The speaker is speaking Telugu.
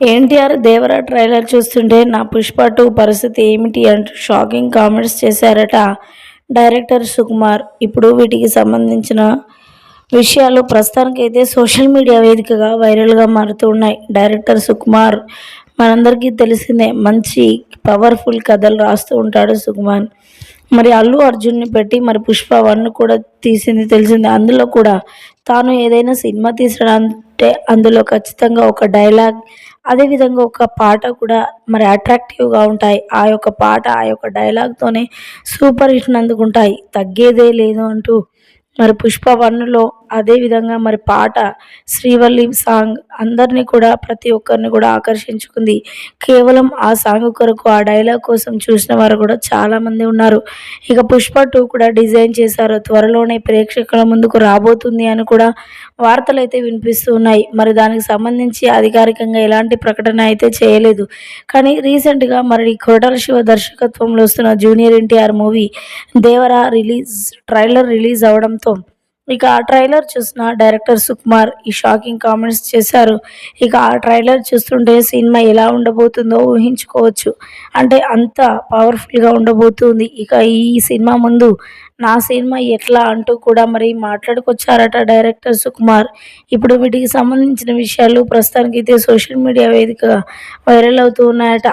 ఎన్టీఆర్ దేవరా ట్రైలర్ చూస్తుంటే నా పుష్ప టూ పరిస్థితి ఏమిటి అంటూ షాకింగ్ కామెంట్స్ చేశారట డైరెక్టర్ సుకుమార్. ఇప్పుడు వీటికి సంబంధించిన విషయాలు ప్రస్తుతానికైతే సోషల్ మీడియా వేదికగా వైరల్గా మారుతూ ఉన్నాయి. డైరెక్టర్ సుకుమార్ మనందరికీ తెలిసిందే మంచి పవర్ఫుల్ కథలు రాస్తూ ఉంటాడు సుకుమార్. మరి అల్లు అర్జున్ని పెట్టి మరి పుష్ప వన్ కూడా తీసింది తెలిసిందే. అందులో కూడా తాను ఏదైనా సినిమా ఉంటే అందులో ఖచ్చితంగా ఒక డైలాగ్ అదేవిధంగా ఒక పాట కూడా మరి అట్రాక్టివ్గా ఉంటాయి. ఆ యొక్క పాట ఆ యొక్క డైలాగ్తోనే సూపర్ హిట్ని అందుకుంటాయి తగ్గేదే లేదు అంటూ మరి పుష్ప వన్లో అదేవిధంగా మరి పాట శ్రీవల్లి సాంగ్ అందరినీ కూడా ప్రతి ఒక్కరిని కూడా ఆకర్షించుకుంది. కేవలం ఆ సాంగ్ కొరకు ఆ డైలాగ్ కోసం చూసిన వారు కూడా చాలామంది ఉన్నారు. ఇక పుష్ప టూ కూడా డిజైన్ చేశారు. త్వరలోనే ప్రేక్షకుల ముందుకు రాబోతుంది అని కూడా వార్తలు అయితే వినిపిస్తూ ఉన్నాయి. మరి దానికి సంబంధించి అధికారికంగా ఎలాంటి ప్రకటన అయితే చేయలేదు. కానీ రీసెంట్గా మరి కోటల శివ దర్శకత్వంలో వస్తున్న junior NTR movie Devara release trailer release అవడంతో ఇక ఆ ట్రైలర్ చూసిన డైరెక్టర్ సుకుమార్ ఈ షాకింగ్ కామెంట్స్ చేశారు. ఇక ఆ ట్రైలర్ చూస్తుంటే సినిమా ఎలా ఉండబోతుందో ఊహించుకోవచ్చు. అంటే అంత పవర్ఫుల్గా ఉండబోతుంది. ఇక ఈ సినిమా ముందు నా సినిమా ఎట్లా అంటూ కూడా మరి మాట్లాడుకొచ్చారట డైరెక్టర్ సుకుమార్. ఇప్పుడు వీటికి సంబంధించిన విషయాలు ప్రస్తుతానికైతే సోషల్ మీడియా వేదికగా వైరల్ అవుతూ ఉన్నాయట.